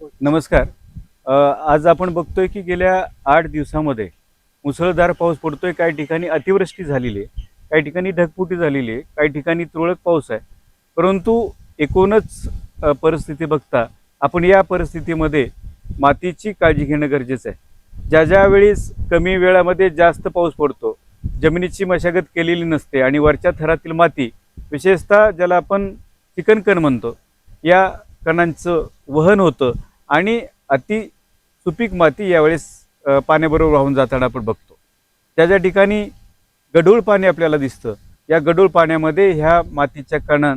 नमस्कार. आज आपण बघतोय की गेल्या आठ दिवसामध्ये मुसळधार पाऊस पडतोय. काही ठिकाणी अतिवृष्टी झालेली आहे. काही ठिकाणी ढगफुटी झालेली आहे. काही ठिकाणी तुरळक पाऊस आहे. परंतु एकूणच परिस्थिती बघता आपण या परिस्थितीमध्ये मातीची काळजी घेणं गरजेचं आहे. ज्या ज्या वेळेस कमी वेळामध्ये जास्त पाऊस पडतो जमिनीची मशागत केलेली नसते आणि वरच्या थरातील माती विशेषतः ज्याला आपण चिकन कण म्हणतो या कणांचं वहन होतं. आणि अति सुपीक माती यावेळेस पाण्याबरोबर वाहून जाताना आपण बघतो. त्या ज्या ठिकाणी गढूळ पाणी आपल्याला दिसतं या गढूळ पाण्यामध्ये ह्या मातीच्या कणां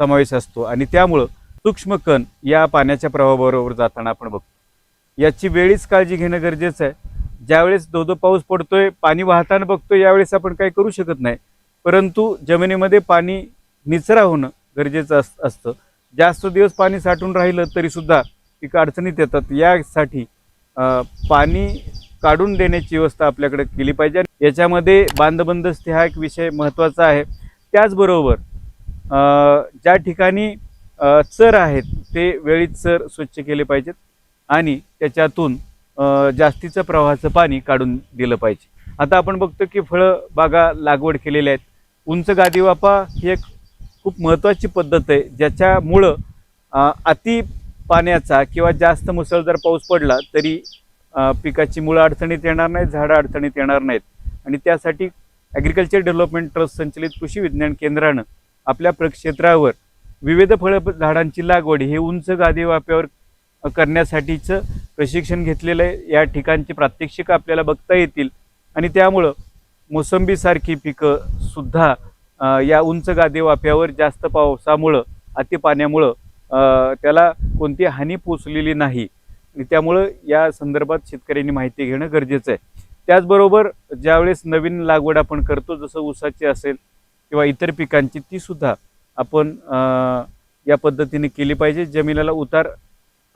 समावेश असतो आणि त्यामुळं सूक्ष्म कण या पाण्याच्या प्रवाहाबरोबर जाताना आपण बघतो. याची वेळीच काळजी घेणं गरजेचं आहे. ज्यावेळेस दो दो पाऊस पडतोय पाणी वाहताना बघतो यावेळेस आपण काही करू शकत नाही. परंतु जमिनीमध्ये पाणी निचरा होणं गरजेचं अस असतं. जास्त दिवस पाणी साठून राहिलं तरीसुद्धा पिकं अडचणीत येतात. यासाठी पाणी काढून देण्याची व्यवस्था आपल्याकडे केली पाहिजे. याच्यामध्ये बांधबंदस्ती हा एक विषय महत्त्वाचा आहे. त्याचबरोबर ज्या ठिकाणी चर आहेत ते वेळीच चर स्वच्छ केले पाहिजेत. आणि त्याच्यातून जास्तीचं प्रवाहाचं पाणी काढून दिलं पाहिजे. आता आपण बघतो की फळं बागा लागवड केलेल्या आहेत. उंच गादीवापा ही एक खूप महत्त्वाची पद्धत आहे ज्याच्यामुळं अति पाण्याचा किंवा जास्त मुसळधार पाऊस पडला तरी पिकाची मुळं अडचणीत येणार नाहीत झाडं अडचणीत येणार नाहीत. आणि त्यासाठी ॲग्रिकल्चर डेव्हलपमेंट ट्रस्ट संचलित कृषी विज्ञान केंद्रानं आपल्या प्रक्षेत्रावर विविध फळ झाडांची लागवड हे उंच गादी वाप्यावर करण्यासाठीचं प्रशिक्षण घेतलेलं आहे. या ठिकाणची प्रात्यक्षिकं आपल्याला बघता येतील. आणि त्यामुळं मोसंबीसारखी पिकं सुद्धा या उंच गादी वाफ्यावर जास्त पावसामुळं अति पाण्यामुळं त्याला कोणती हानी पोचलेली नाही. आणि त्यामुळं या संदर्भात शेतकऱ्यांनी माहिती घेणं गरजेचं आहे. त्याचबरोबर ज्यावेळेस नवीन लागवड आपण करतो जसं ऊसाची असेल किंवा इतर पिकांची ती सुद्धा आपण या पद्धतीने केली पाहिजे. जमिनीला उतार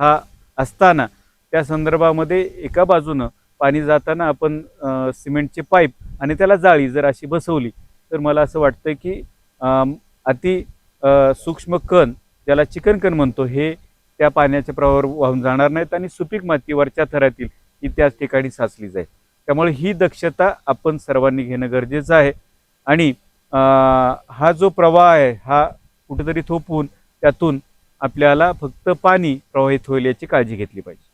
हा असताना त्या संदर्भामध्ये एका बाजूनं पाणी जाताना आपण सिमेंटचे पाईप आणि त्याला जाळी जर अशी बसवली तर मला असं वाटतं की अति सूक्ष्म कण ज्याला चिकनकण म्हणतो. हे त्या पाण्याच्या प्रवाहावर वाहून जाणार नाहीत आणि सुपीक माती वरच्या थरातील ही त्याच ठिकाणी साचली जाईल. त्यामुळे ही दक्षता आपण सर्वांनी घेणं गरजेचं आहे. आणि हा जो प्रवाह आहे हा कुठेतरी थोपवून त्यातून आपल्याला फक्त पाणी प्रवाहित होईल याची काळजी घेतली पाहिजे.